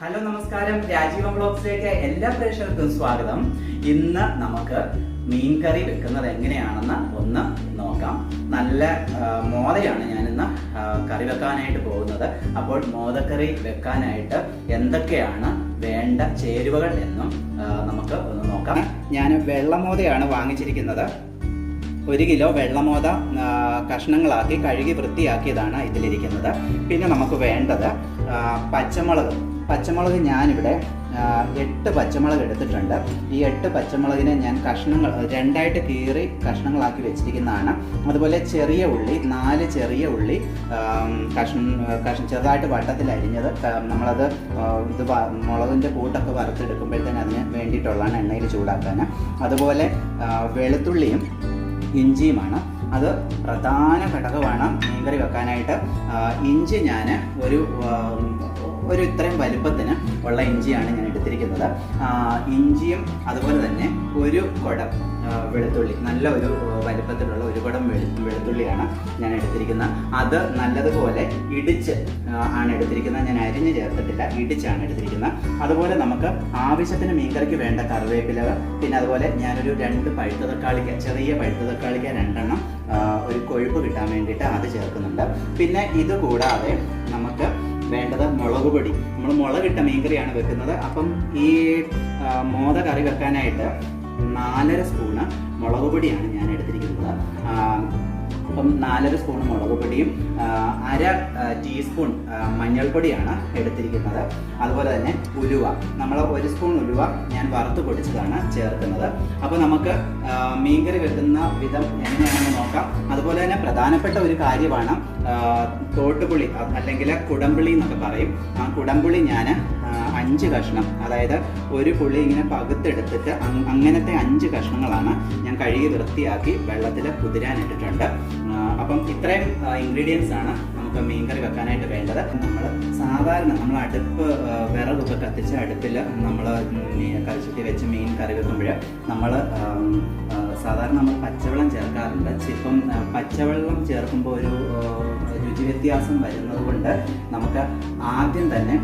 Hello നമസ്കാരം. രാജീവ ബ്ലോഗ്സിലേക്ക് എല്ലാ പ്രേക്ഷകർക്കും സ്വാഗതം. ഇന്ന് നമുക്ക് മീൻകറി വെക്കുന്നത് എങ്ങനെയാണെന്ന് ഒന്ന് നോക്കാം. നല്ല മോതയാണ് ഞാനിന്ന് കറി വെക്കാനായിട്ട് പോകുന്നത്. അപ്പോൾ മോദക്കറി വെക്കാനായിട്ട് എന്തൊക്കെയാണ് വേണ്ട ചേരുവകൾ എന്നും നമുക്ക് ഒന്ന് നോക്കാം. ഞാൻ വെള്ളമോദയാണ് വാങ്ങിച്ചിരിക്കുന്നത്. ഒരു കിലോ വെള്ളമോത കഷ്ണങ്ങളാക്കി കഴുകി വൃത്തിയാക്കിയതാണ് ഇതിലിരിക്കുന്നത്. പിന്നെ നമുക്ക് വേണ്ടത് പച്ചമുളക് പച്ചമുളക് ഞാനിവിടെ എട്ട് പച്ചമുളക് എടുത്തിട്ടുണ്ട്. ഈ എട്ട് പച്ചമുളകിനെ ഞാൻ കഷ്ണങ്ങൾ രണ്ടായിട്ട് കീറി കഷ്ണങ്ങളാക്കി വെച്ചിരിക്കുന്നതാണ്. അതുപോലെ ചെറിയ ഉള്ളി നാല് ചെറിയ ഉള്ളി കഷ്ണം കഷ്ണം ചെറുതായിട്ട് വട്ടത്തിൽ അരിഞ്ഞത് നമ്മളത് ഇത് മുളകിന്റെ കൂട്ടൊക്കെ വറുത്തെടുക്കുമ്പോഴത്തേന് അതിന് വേണ്ടിയിട്ടുള്ളതാണ് എണ്ണയിൽ ചൂടാക്കാൻ അതുപോലെ വെളുത്തുള്ളിയും ഇഞ്ചിയുമാണ്. അത് പ്രധാന ഘടകമാണ് മീൻകറി വെക്കാനായിട്ട്. ഇഞ്ചി ഞാൻ ഒരു ഒരു ഇത്രയും വലുപ്പത്തിന് ഉള്ള ഇഞ്ചിയാണ് ഞാൻ എടുത്തിരിക്കുന്നത്. ഇഞ്ചിയും അതുപോലെ തന്നെ ഒരു കുടം വെളുത്തുള്ളി നല്ല ഒരു വലുപ്പത്തിലുള്ള ഒരു കുടം വെളു വെളുത്തുള്ളിയാണ് ഞാൻ എടുത്തിരിക്കുന്നത് അത് നല്ലതുപോലെ ഇടിച്ച് ആണ് എടുത്തിരിക്കുന്നത്. ഞാൻ അരിഞ്ഞ് ചേർത്തിട്ടില്ല ഇടിച്ചാണ് എടുത്തിരിക്കുന്നത്. അതുപോലെ നമുക്ക് ആവശ്യത്തിന് മീൻകറിക്ക് വേണ്ട കറിവേപ്പില പിന്നെ അതുപോലെ ഞാനൊരു രണ്ട് പഴുത്ത തക്കാളിക്ക ചെറിയ പഴുത്ത തക്കാളിക്ക രണ്ടെണ്ണം ഒരു കൊഴുപ്പ് കിട്ടാൻ വേണ്ടിയിട്ട് അത് ചേർക്കുന്നുണ്ട്. പിന്നെ ഇത് കൂടാതെ നമുക്ക് വേണ്ടത് മുളക് പൊടി. നമ്മൾ മുളകിട്ട മീൻകറിയാണ് വെക്കുന്നത്. അപ്പം ഈ മോദ കറി വെക്കാനായിട്ട് നാലര സ്പൂണ് മുളക് പൊടിയാണ് ഞാൻ എടുത്തിരിക്കുന്നത്. അപ്പം നാലര സ്പൂൺ മുളക് പൊടിയും അര ടീസ്പൂൺ മഞ്ഞൾപ്പൊടിയാണ് എടുത്തിരിക്കുന്നത്. അതുപോലെ തന്നെ ഉലുവ. നമ്മൾ ഒരു സ്പൂൺ ഉലുവ ഞാൻ വറുത്ത് പൊടിച്ചതാണ് ചേർക്കുന്നത്. അപ്പോൾ നമുക്ക് മീൻകറി വെക്കുന്ന വിധം എങ്ങനെയാണെന്ന് നോക്കാം. അതുപോലെ തന്നെ പ്രധാനപ്പെട്ട ഒരു കാര്യമാണ് തോട്ടുപുളി അല്ലെങ്കിൽ കുടംപുളി എന്നൊക്കെ പറയും. ആ കുടംപുളി ഞാൻ അഞ്ച് കഷ്ണം അതായത് ഒരു പുളി ഇങ്ങനെ പകുത്തെടുത്തിട്ട് അങ്- അങ്ങനത്തെ അഞ്ച് കഷ്ണങ്ങളാണ് ഞാൻ കഴുകി വൃത്തിയാക്കി വെള്ളത്തിൽ കുതിരാനിട്ടിട്ടുണ്ട്. അപ്പം ഇത്രയും ഇൻഗ്രീഡിയൻസ് ആണ് നമുക്ക് മീൻകറി വെക്കാനായിട്ട് വേണ്ടത്. നമ്മൾ സാധാരണ നമ്മൾ അടുപ്പ് വിറകൊക്കെ കത്തിച്ച് അടുപ്പിൽ നമ്മൾ കറിച്ചുട്ടി വെച്ച് മീൻ കറി വെക്കുമ്പോൾ നമ്മൾ സാധാരണ നമ്മൾ പച്ചവെള്ളം ചേർക്കാറുണ്ട്. ഇപ്പം പച്ചവെള്ളം ചേർക്കുമ്പോൾ ഒരു രുചി വ്യത്യാസം വരുന്നത് കൊണ്ട് നമുക്ക് ആദ്യം തന്നെ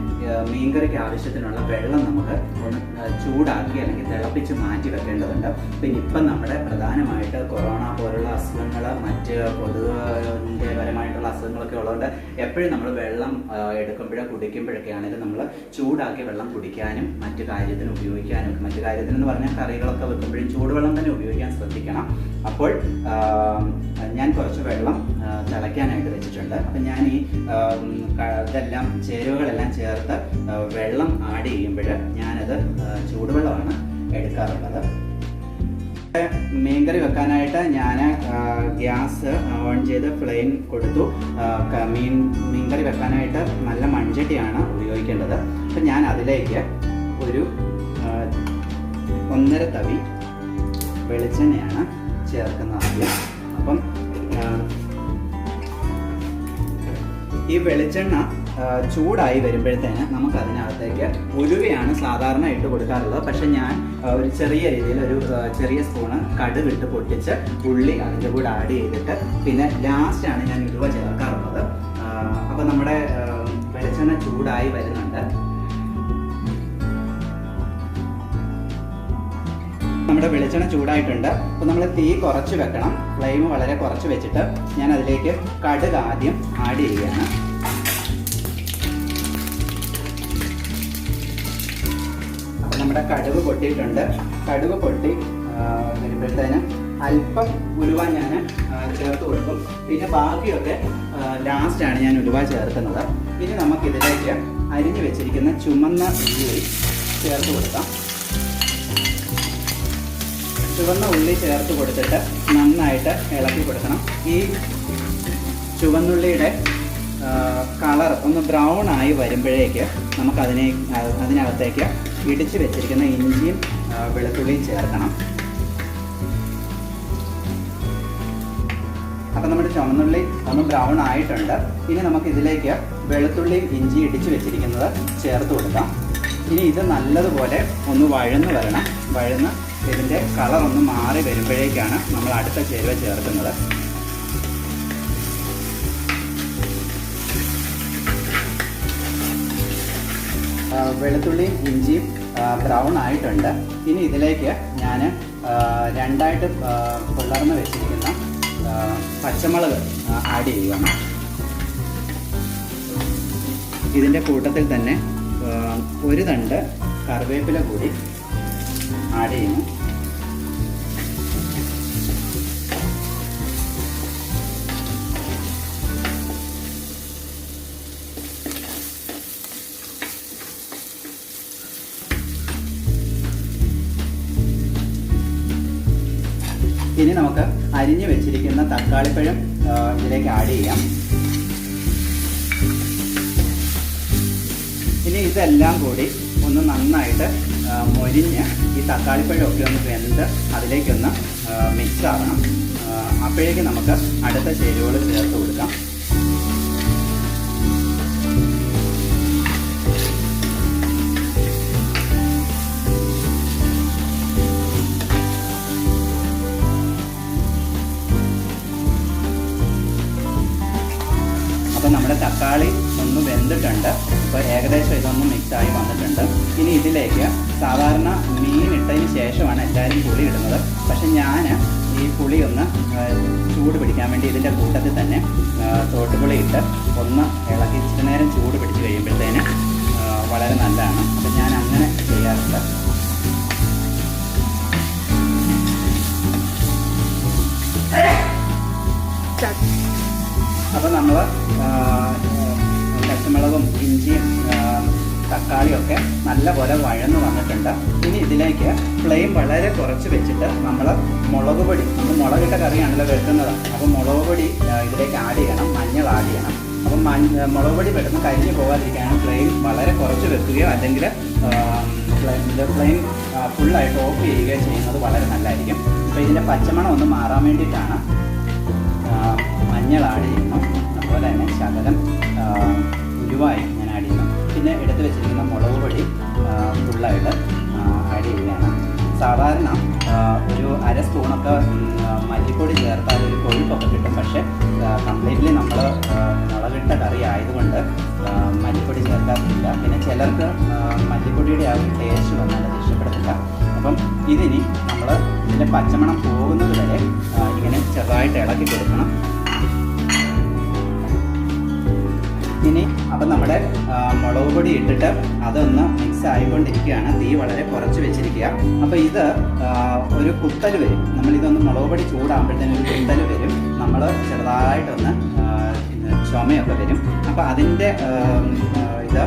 മീൻകറിക്ക് ആവശ്യത്തിനുള്ള വെള്ളം നമുക്ക് ഒന്ന് ചൂടാക്കി അല്ലെങ്കിൽ തിളപ്പിച്ച് മാറ്റി വെക്കേണ്ടതുണ്ട്. പിന്നെ ഇപ്പം നമ്മുടെ പ്രധാനമായിട്ട് കൊറോണ പോലുള്ള അസുഖങ്ങൾ മറ്റ് കൊതുകിന്റെ പരമായിട്ടുള്ള അസുഖങ്ങളൊക്കെ ഉള്ളതുകൊണ്ട് എപ്പോഴും നമ്മൾ വെള്ളം എടുക്കുമ്പോഴോ കുടിക്കുമ്പോഴൊക്കെ ആണെങ്കിലും നമ്മൾ ചൂടാക്കി വെള്ളം കുടിക്കാനും മറ്റു കാര്യത്തിന് ഉപയോഗിക്കാനും മറ്റു കാര്യത്തിനെന്ന് പറഞ്ഞാൽ കറികളൊക്കെ വെക്കുമ്പോഴും ചൂടുവെള്ളം തന്നെ ഉപയോഗിക്കാൻ ശ്രദ്ധിക്കണം. അപ്പോൾ ഞാൻ കുറച്ച് വെള്ളം തിളയ്ക്കാനായിട്ട് വെച്ചിട്ടുണ്ട്. അപ്പം ഞാൻ ഈ ഇതെല്ലാം ചേരുവകളെല്ലാം ചേർത്ത് വെള്ളം ആഡ് ചെയ്യുമ്പോൾ ഞാനത് ചൂടുവെള്ളമാണ് എടുക്കാറുള്ളത്. മീൻകറി വെക്കാനായിട്ട് ഞാൻ ഗ്യാസ് ഓൺ ചെയ്ത് ഫ്ലെയിം കൊടുത്തു. മീൻ മീൻകറി വെക്കാനായിട്ട് നല്ല മൺചട്ടിയാണ് ഉപയോഗിക്കേണ്ടത്. അപ്പം ഞാൻ അതിലേക്ക് ഒരു ഒന്നര തവി വെളിച്ചെണ്ണയാണ് ചേർക്കുന്നത് ആദ്യം. അപ്പം ഈ വെളിച്ചെണ്ണ ചൂടായി വരുമ്പോഴത്തേന് നമുക്ക് അതിനകത്തേക്ക് ഉരുവയാണ് സാധാരണ ഇട്ട് കൊടുക്കാറുള്ളത്. പക്ഷെ ഞാൻ ഒരു ചെറിയ രീതിയിൽ ഒരു ചെറിയ സ്പൂണ് കടുക് ഇട്ട് പൊട്ടിച്ച് ഉള്ളി അതിന്റെ കൂടെ ആഡ് ചെയ്തിട്ട് പിന്നെ ലാസ്റ്റാണ് ഞാൻ ഉരുവ ചേർക്കാറുള്ളത്. അപ്പം നമ്മുടെ വെളിച്ചെണ്ണ ചൂടായി വരുന്നുണ്ട്. നമ്മുടെ വെളിച്ചെണ്ണ ചൂടായിട്ടുണ്ട്. അപ്പോൾ നമ്മൾ തീ കുറച്ച് വെക്കണം. ഫ്ലെയിം വളരെ കുറച്ച് വെച്ചിട്ട് ഞാൻ അതിലേക്ക് കടുക് ആദ്യം ആഡ് ചെയ്യുകയാണ്. അപ്പോൾ നമ്മുടെ കടുക് പൊട്ടിയിട്ടുണ്ട്. കടുക് പൊട്ടി വരുമ്പോഴത്തേന് അല്പം ഉലുവ ഞാൻ ചേർത്ത് കൊടുക്കും. പിന്നെ ബാക്കിയൊക്കെ ലാസ്റ്റാണ് ഞാൻ ഉലുവ ചേർക്കുന്നത്. ഇനി നമുക്കിതിലേക്ക് അരിഞ്ഞു വെച്ചിരിക്കുന്ന ചുമന്ന ഉള്ളി ചേർത്ത് കൊടുക്കാം. ചുവന്ന ഉള്ളി ചേർത്ത് കൊടുത്തിട്ട് നന്നായിട്ട് ഇളക്കി കൊടുക്കണം. ഈ ചുവന്നുള്ളിയുടെ കളർ ഒന്ന് ബ്രൗൺ ആയി വരുമ്പോഴേക്ക് നമുക്കതിനെ അതിനകത്തേക്ക് ഇടിച്ച് വെച്ചിരിക്കുന്ന ഇഞ്ചിയും വെളുത്തുള്ളിയും ചേർക്കണം. അപ്പം നമ്മുടെ ചുവന്നുള്ളി ഒന്ന് ബ്രൗൺ ആയിട്ടുണ്ട്. ഇനി നമുക്ക് ഇതിലേക്ക് വെളുത്തുള്ളിയും ഇഞ്ചി ഇടിച്ച് വെച്ചിരിക്കുന്നത് ചേർത്ത് കൊടുക്കാം. ഇനി ഇത് നല്ലതുപോലെ ഒന്ന് വഴന്ന് വരണം. വഴന്ന് ഇതിന്റെ കളർ ഒന്ന് മാറി വരുമ്പോഴേക്കാണ് നമ്മൾ അടുത്ത ചേരുവ ചേർക്കുന്നത്. വെളുത്തുള്ളിയും ഇഞ്ചിയും ബ്രൗൺ ആയിട്ടുണ്ട്. ഇനി ഇതിലേക്ക് ഞാൻ രണ്ടായിട്ട് പിള്ളർന്ന് വെച്ചിരിക്കുന്ന പച്ചമുളക് ആഡ് ചെയ്യുകയാണ്. ഇതിന്റെ കൂട്ടത്തിൽ തന്നെ ഒരു തണ്ട് കറിവേപ്പില കൂടി ആഡ് ചെയ്യുന്നു. ഇനി നമുക്ക് അരിഞ്ഞു വെച്ചിരിക്കുന്ന തക്കാളിപ്പഴം ഇതിലേക്ക് ആഡ് ചെയ്യാം. ഇനി ഇതെല്ലാം കൂടി ഒന്ന് നന്നായിട്ട് മൊരിഞ്ഞ് ഈ തക്കാളിപ്പഴമൊക്കെ ഒന്ന് വെന്ത് അതിലേക്കൊന്ന് മിക്സ് ആവണം. അപ്പോഴേക്ക് നമുക്ക് അടുത്ത ചേരുവകൾ ചേർത്ത് കൊടുക്കാം. അപ്പോൾ നമ്മുടെ തക്കാളി ഒന്ന് വെന്തിട്ടുണ്ട്. അപ്പോൾ ഏകദേശം ഇതൊന്ന് മിക്സായി വന്നിട്ടുണ്ട്. ഇനി ഇതിലേക്ക് സാധാരണ മീൻ ഇട്ടതിന് ശേഷമാണ് എല്ലാവരും പുളി ഇടുന്നത്. പക്ഷെ ഞാൻ ഈ പുളി ഒന്ന് ചൂട് പിടിക്കാൻ വേണ്ടി ഇതിന്റെ കൂട്ടത്തിൽ തന്നെ തോട്ടുപുളി ഇട്ട് ഒന്ന് ഇളക്കി ഇച്ചിരി നേരം ചൂട് പിടിച്ച് കഴിയുമ്പോഴത്തേന് വളരെ നല്ലതാണ്. അപ്പം ഞാൻ അങ്ങനെ ചെയ്യാറുണ്ട്. അപ്പോൾ നമ്മൾ പച്ചമുളകും ഇഞ്ചിയും തക്കാളിയൊക്കെ നല്ലപോലെ വഴന്ന് വന്നിട്ടുണ്ട്. ഇനി ഇതിലേക്ക് ഫ്ലെയിം വളരെ കുറച്ച് വെച്ചിട്ട് നമ്മൾ മുളക് പൊടി നമ്മൾ മുളകിട്ട കറിയാണല്ലോ വെക്കുന്നത്. അപ്പോൾ മുളക് പൊടി ഇതിലേക്ക് ആഡ് ചെയ്യണം മഞ്ഞൾ ആഡ് ചെയ്യണം. അപ്പം മഞ്ഞ മുളക് പൊടി പെട്ടെന്ന് കരിഞ്ഞു പോകാതിരിക്കാനും ഫ്ലെയിം വളരെ കുറച്ച് വെക്കുകയോ അല്ലെങ്കിൽ ഫ്ലെയിം ഫുള്ളായിട്ട് ഓഫ് ചെയ്യുകയോ ചെയ്യുന്നത് വളരെ നല്ലതായിരിക്കും. അപ്പോൾ ഇതിന്റെ പച്ചമണം ഒന്ന് മാറാൻ വേണ്ടിയിട്ടാണ് മഞ്ഞൾ ആഡ് ചെയ്യുന്നു തന്നെ ശകലം ഉരുവായി ഞാൻ ആഡ് ചെയ്യുന്നു. പിന്നെ എടുത്ത് വെച്ചിരിക്കുന്ന മുളക് പൊടി ഫുള്ളായിട്ട് ആഡ് ചെയ്യുകയാണ്. സാധാരണ ഒരു അര സ്പൂണൊക്കെ മല്ലിപ്പൊടി ചേർത്താൽ ഒരു കൊഴുപ്പൊക്കെ കിട്ടും. പക്ഷേ കംപ്ലീറ്റ്ലി നമ്മൾ മുളകിട്ട കറി ആയതുകൊണ്ട് മല്ലിപ്പൊടി ചേർക്കാറില്ല. പിന്നെ ചിലർക്ക് മല്ലിപ്പൊടിയുടെ ആ ഒരു ടേസ്റ്റ് വന്നാൽ അത് ഇഷ്ടപ്പെടത്തില്ല. അപ്പം ഇതിനി നമ്മൾ ഇതിന്റെ പച്ചമണം മുളക് പൊടി ഇട്ടിട്ട് അതൊന്ന് മിക്സ് ആയിക്കൊണ്ടിരിക്കുകയാണ്. തീ വളരെ കുറച്ച് വെച്ചിരിക്കുക. അപ്പോൾ ഇത് ഒരു കുത്തൽ വരും. നമ്മളിതൊന്ന് മുളക് പൊടി ചൂടാകുമ്പോഴത്തേനും ഒരു കുത്തൽ വരും. നമ്മൾ ചെറുതായിട്ടൊന്ന് ചുമയൊക്കെ വരും. അപ്പോൾ അതിന്റെ ഇത്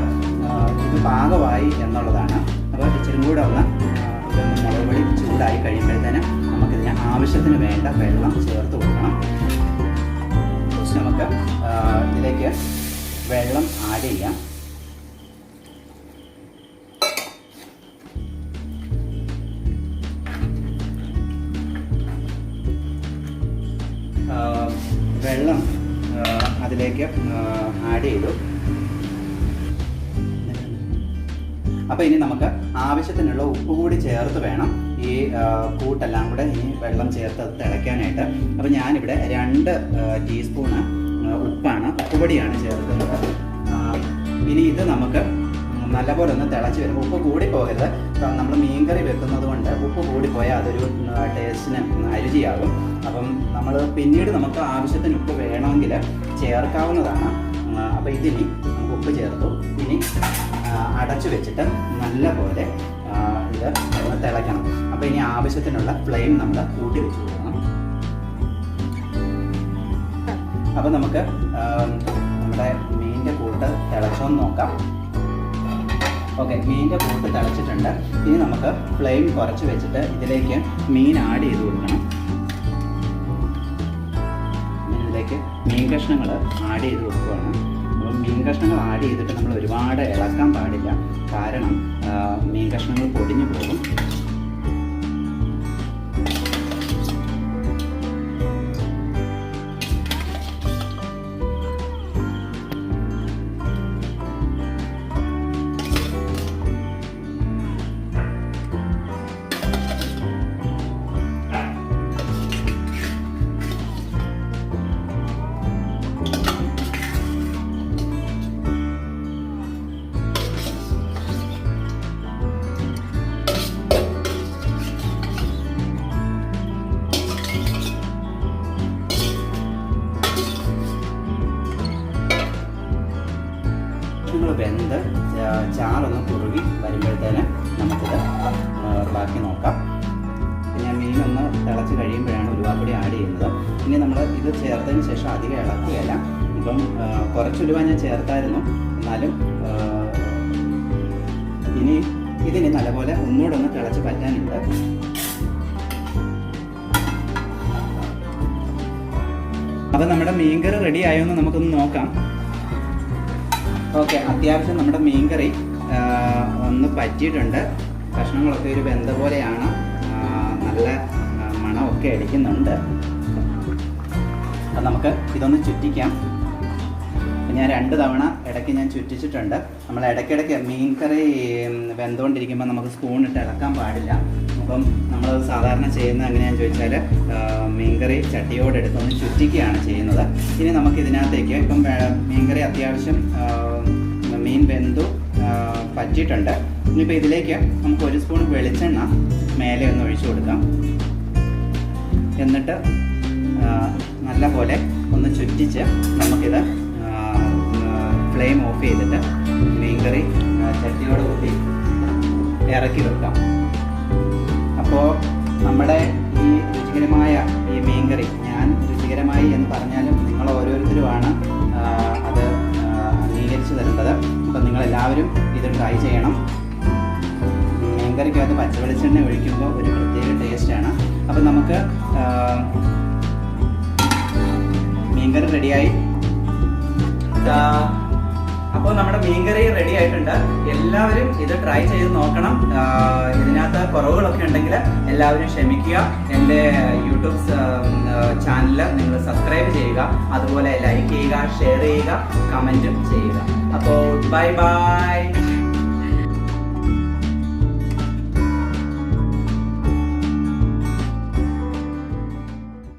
ഇത് പാകമായി എന്നുള്ളതാണ്. അപ്പോൾ ഇച്ചിരി കൂടെ ഒന്ന് മുളക് പൊടി ചൂടായി കഴിയുമ്പോഴത്തേനും നമുക്കിതിന് ആവശ്യത്തിന് വേണ്ട വെള്ളം ചേർത്ത് കൊടുക്കണം. നമുക്ക് ഇതിലേക്ക് വെള്ളം ആഡ് ചെയ്യാം. അപ്പോൾ ഇനി നമുക്ക് ആവശ്യത്തിനുള്ള ഉപ്പ് കൂടി ചേർത്ത് വേണം. ഈ കൂട്ടെല്ലാം കൂടെ ഇനി വെള്ളം ചേർത്ത് തിളയ്ക്കാനായിട്ട്. അപ്പോൾ ഞാനിവിടെ രണ്ട് ടീസ്പൂണ് ഉപ്പാണ് ഉപ്പുപൊടിയാണ് ചേർക്കുന്നത്. ഇനി ഇത് നമുക്ക് നല്ലപോലെ ഒന്ന് തിളച്ച് വരും ഉപ്പ് കൂടി പോകരുത് നമ്മൾ മീൻകറി വെക്കുന്നത് കൊണ്ട് ഉപ്പ് കൂടി പോയാൽ അതൊരു ടേസ്റ്റിന് അരുചിയാകും. അപ്പം നമ്മൾ പിന്നീട് നമുക്ക് ആവശ്യത്തിന് ഉപ്പ് വേണമെങ്കിൽ ചേർക്കാവുന്നതാണ്. അപ്പോൾ ഇതിനി നമുക്ക് ഉപ്പ് ചേർത്തു. ഇനി അടച്ചു വെച്ചിട്ട് നല്ലപോലെ പോലെ ഇത് തിളയ്ക്കണം. അപ്പോൾ ഇനി ആവശ്യത്തിനുള്ള ഫ്ലെയിം നമ്മൾ കൂട്ടി വെച്ച് കൊടുക്കണം. അപ്പോൾ നമുക്ക് നമ്മുടെ മീനിന്റെ കൂട്ട് തിളച്ചോന്ന് നോക്കാം. ഓക്കെ മീനിന്റെ കൂട്ട് തിളച്ചിട്ടുണ്ട്. ഇനി നമുക്ക് ഫ്ലെയിം കുറച്ച് വെച്ചിട്ട് ഇതിലേക്ക് മീൻ ആഡ് ചെയ്ത് കൊടുക്കണം. ഇതിലേക്ക് മീൻ കഷ്ണങ്ങൾ ആഡ് ചെയ്ത് കൊടുക്കുകയാണ് മീൻ കഷ്ണങ്ങൾ ആഡ് ചെയ്തിട്ട് നമ്മൾ ഒരുപാട് ഇളക്കാൻ പാടില്ല. കാരണം മീൻ കഷ്ണങ്ങൾ പൊടിഞ്ഞു പോകും. ഉലുവ ഞാൻ ചേർത്തായിരുന്നു. എന്നാലും ഇനി ഇതിന് നല്ലപോലെ ഒന്നുകൂടെ ഒന്ന് തിളച്ച് പറ്റാനുണ്ട്. അപ്പം നമ്മുടെ മീൻകറി റെഡി ആയോ എന്ന് നമുക്കൊന്ന് നോക്കാം. ഓക്കെ അത്യാവശ്യം നമ്മുടെ മീൻകറി ഒന്ന് പറ്റിയിട്ടുണ്ട്. കഷ്ണങ്ങളൊക്കെ ഒരു ബന്ധ പോലെയാണ്. നല്ല മണമൊക്കെ അടിക്കുന്നുണ്ട്. അപ്പം നമുക്ക് ഇതൊന്ന് ചുറ്റിക്കാം. ഞാൻ രണ്ട് തവണ ഇടയ്ക്ക് ഞാൻ ചുറ്റിച്ചിട്ടുണ്ട്. നമ്മൾ ഇടയ്ക്കിടയ്ക്ക് മീൻ കറി വെന്തുകൊണ്ടിരിക്കുമ്പോൾ നമുക്ക് സ്പൂൺ ഇട്ട് ഇളക്കാൻ പാടില്ല. അപ്പം നമ്മൾ സാധാരണ ചെയ്യുന്നത് എങ്ങനെയാണെന്ന് ചോദിച്ചാൽ മീൻകറി ചട്ടിയോട് എടുത്തൊന്ന് ചുറ്റിക്കുകയാണ് ചെയ്യുന്നത്. ഇനി നമുക്ക് ഇതിനകത്തേക്ക് ഇപ്പം മീൻകറി അത്യാവശ്യം മീൻ വെന്തു പറ്റിയിട്ടുണ്ട്. ഇനിയിപ്പോൾ ഇതിലേക്ക് നമുക്ക് ഒരു സ്പൂൺ വെളിച്ചെണ്ണ മേലെ ഒന്ന് ഒഴിച്ചു കൊടുക്കാം. എന്നിട്ട് നല്ല പോലെ ഒന്ന് ചുറ്റിച്ച് നമുക്കിത് ഫ്ലെയിം ഓഫ് ചെയ്തിട്ട് മീൻ കറി ചട്ടിയോട് കൂടി ഇറക്കി വെക്കാം. അപ്പോൾ നമ്മുടെ ഈ രുചികരമായ ഈ മീൻ കറി ഞാൻ രുചികരമായി എന്ന് പറഞ്ഞാലും നിങ്ങൾ ഓരോരുത്തരുമാണ് അത് അംഗീകരിച്ചു തരേണ്ടത് അപ്പം നിങ്ങളെല്ലാവരും ഇത് ട്രൈ ചെയ്യണം. മീൻകറിക്കകത്ത് പച്ചവെളിച്ചെണ്ണ ഒഴിക്കുമ്പോൾ ഒരു പ്രത്യേക ടേസ്റ്റാണ് അപ്പം നമുക്ക് മീൻകറി റെഡിയായി നമ്മുടെ മീൻകറി റെഡി ആയിട്ടുണ്ട്. എല്ലാവരും ഇത് ട്രൈ ചെയ്ത് നോക്കണം. ഇതിനകത്ത് കുറവുകളൊക്കെ ഉണ്ടെങ്കിൽ എല്ലാവരും ക്ഷമിക്കുക. എന്റെ യൂട്യൂബ് ചാനൽ നിങ്ങൾ സബ്സ്ക്രൈബ് ചെയ്യുക. അതുപോലെ ലൈക്ക് ചെയ്യുക ഷെയർ ചെയ്യുക കമന്റും ചെയ്യുക. അപ്പോൾ ബൈ ബൈ